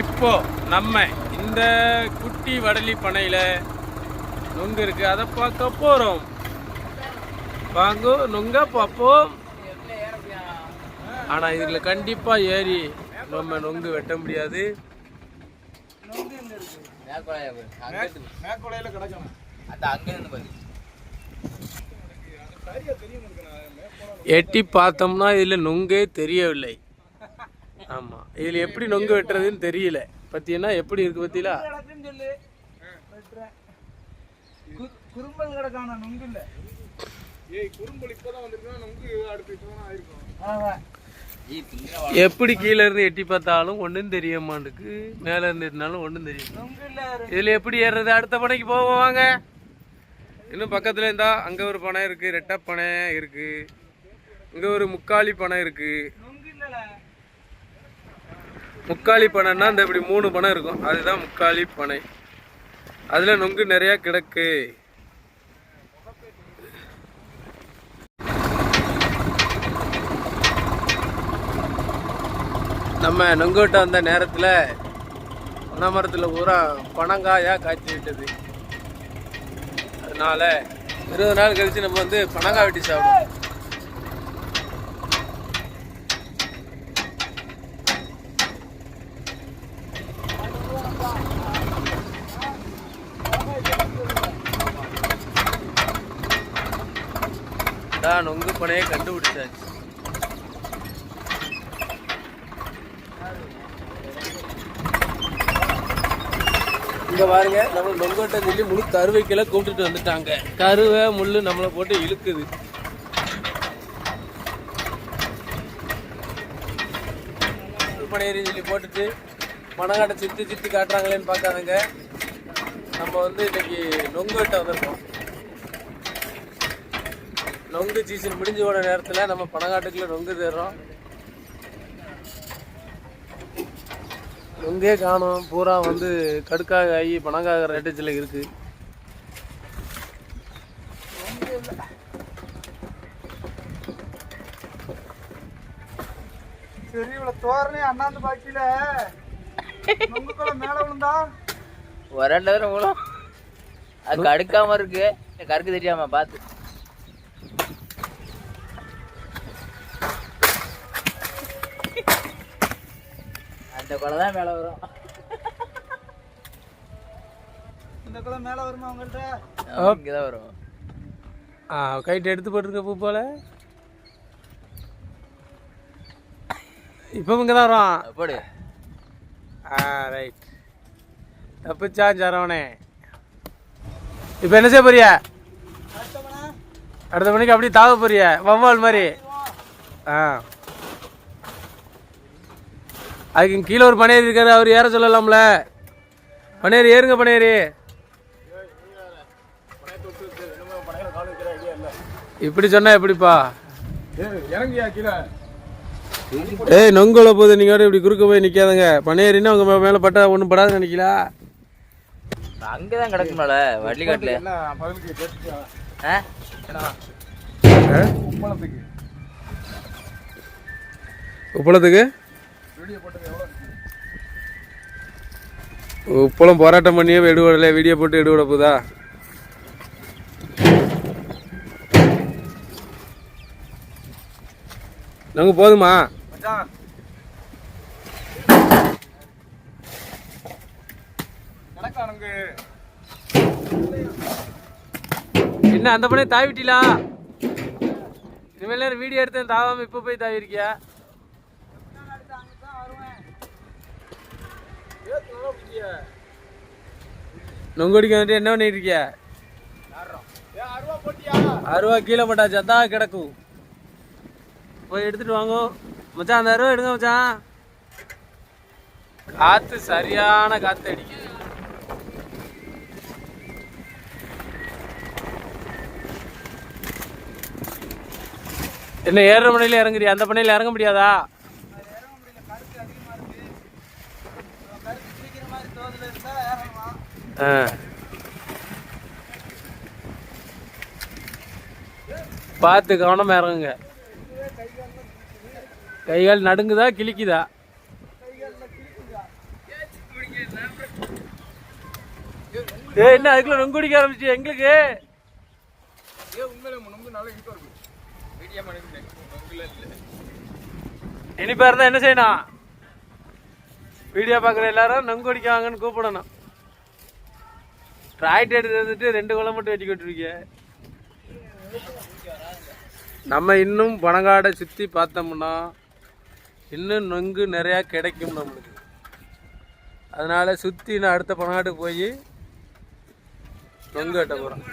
இப்போ நம்ம இந்த குட்டி வடலி பனையில நொங்கு இருக்கு. அதை பார்க்க போறோம். வாங்க நொங்க பார்ப்போம். ஆனா இதுல கண்டிப்பா ஏறி நம்ம நொங்கு வெட்ட முடியாது. எட்டி பார்த்தோம்னா இதுல நொங்கே தெரியவில்லை. ஆமா. இதுல எப்படி நொங்கு வெட்டுறதுன்னு தெரியல. பார்த்தீங்கன்னா எப்படி இருக்கு பத்தியா குறும்பல் கிடக்கான நொங்கு எப்படி கீழே இருந்து எட்டி பார்த்தாலும் ஒன்றும் தெரிய மாட்டுக்கு மேலே இருந்து இருந்தாலும் ஒன்றும் தெரியும் இதில் எப்படி ஏறுறது? அடுத்த பனைக்கு போவோம் வாங்க. இன்னும் பக்கத்தில் இருந்தா அங்கே ஒரு பனை இருக்குது ரெட்டை பனை இருக்குது இங்கே ஒரு முக்காலி பனை இருக்குது முக்காலி பனைன்னா இந்த இப்படி மூணு பனை இருக்கும். அதுதான் முக்காலி பனை. அதில் நொங்கு நிறையா கிடக்கு. நம்ம நொங்கோட்ட வந்த நேரத்தில் பனைமரத்தில் பூரா பனங்காயாக காய்ச்சி விட்டது. அதனால் இருபது நாள் கழித்து நம்ம வந்து பனங்காய் வெட்டி சாப்பிடுவோம். தான் நொங்கு பனையை கண்டுபிடிச்சாச்சு. இங்க பாருங்க நம்ம நொங்கோட்டை சொல்லி முழு கருவைக்கெல்லாம் கூப்பிட்டுட்டு வந்துட்டாங்க. கருவை முள்ளு நம்மளை போட்டு இழுக்குது. பனையரின்னு சொல்லி போட்டுட்டு மனகாட்டை சித்து சித்து காட்டுறாங்களேன்னு பார்க்காதங்க. நம்ம வந்து இன்னைக்கு நொங்கோட்டை வந்திருக்கோம். நொங்கு சீசன் முடிஞ்சு போன நேரத்தில் நம்ம பனங்காட்டுக்குள்ள நொங்கு தேடுறோம். நொங்கே காணோம். பூரா வந்து கடுக்காக ஆகி பனங்காக ரேட்டச்சில் இருக்கு. சரி இவ்வளவு தோரணை அண்ணாந்து பாக்கியில மேல விழுந்தா? மூலம் அது கடுக்காம இருக்கு. கருக்கு தெரியாம பாத்து. அந்த குலை தான் மேல வரும். இந்த குளம் மேல வருமா உங்கள்ட்ட? இங்கதான் வரும். ஆ கைட்டு எடுத்து போட்டிருக்க பூ போல? இப்போ இங்கே தான் வரும். போடு. ஆ ரைட் தப்பிச்சான் சரவணே இப்போ என்ன செய்ய போறிய? அடுத்த மணிக்கு அப்படியே தாவ போறிய? வவ்வால் மாதிரி. ஆ. அதுக்கு இங்க கீழே ஒரு பனையேறி இருக்காரு அவர் ஏற சொல்லலாம்ல. பனையேறி ஏறுங்க பனையேறி இப்படி சொன்னா எப்படிப்பா? இறங்கியா கீழே ஏய் நொங்கோல போகுது நீங்க இப்படி குறுக்க போய் நிக்காதங்க. பனையேறினா உங்க மேல பட்டா ஒன்றும் படாதுன்னு நினைக்கலா அங்கதான் கிடக்கும்ல வள்ளிக்காட்டுல. உப்பளத்துக்கு? உப்பளம் போராட்டம் பண்ணியே எடுவிடல வீடியோ போட்டு எடுவிட போதா நாங்க போதுமா? என்ன அந்த பண்ணி தாவிட்டீங்களா இனிமேல் வீடியோ எடுத்தேன் தாவாம இப்போ போய் தாவிருக்கியா நொங்கடிக்க வந்துட்டு என்ன பண்ணிட்டு இருக்கிய? அருவா கீழே போட்டாச்சு? அதான் கிடக்கும் போய் எடுத்துட்டு வாங்க. மச்சான் அந்த அருவா எடுங்க மச்சான். காத்து சரியான காத்து அடிக்குது என்ன ஏறுற மணில இறங்குறியா? அந்த பண்ணையில இறங்க முடியாதா? ஆ. பார்த்து கவனமாக இறங்குங்க. கைகால் நடுங்குதா கிழிக்குதா? ஏ என்ன அதுக்குள்ள நொங்கு குடிக்க ஆரம்பிச்சு எங்களுக்கு? இனிப்பா இருந்தா என்ன செய்யணும்? வீடியோ பார்க்குற எல்லாரும் நொங்கு குடிக்க வாங்கன்னு கூப்பிடணும். ராய்ட் எடுத்து வந்துட்டு ரெண்டு குளம் மட்டும் வெட்டி கொட்டுருக்கீங்க நம்ம இன்னும் பனங்காடை சுற்றி பார்த்தோம்னா இன்னும் நொங்கு நிறையா கிடைக்கும் நம்மளுக்கு. அதனால சுற்றி நான் அடுத்த பனங்காட்டுக்கு போய் நொங்கு வெட்ட போகிறோம்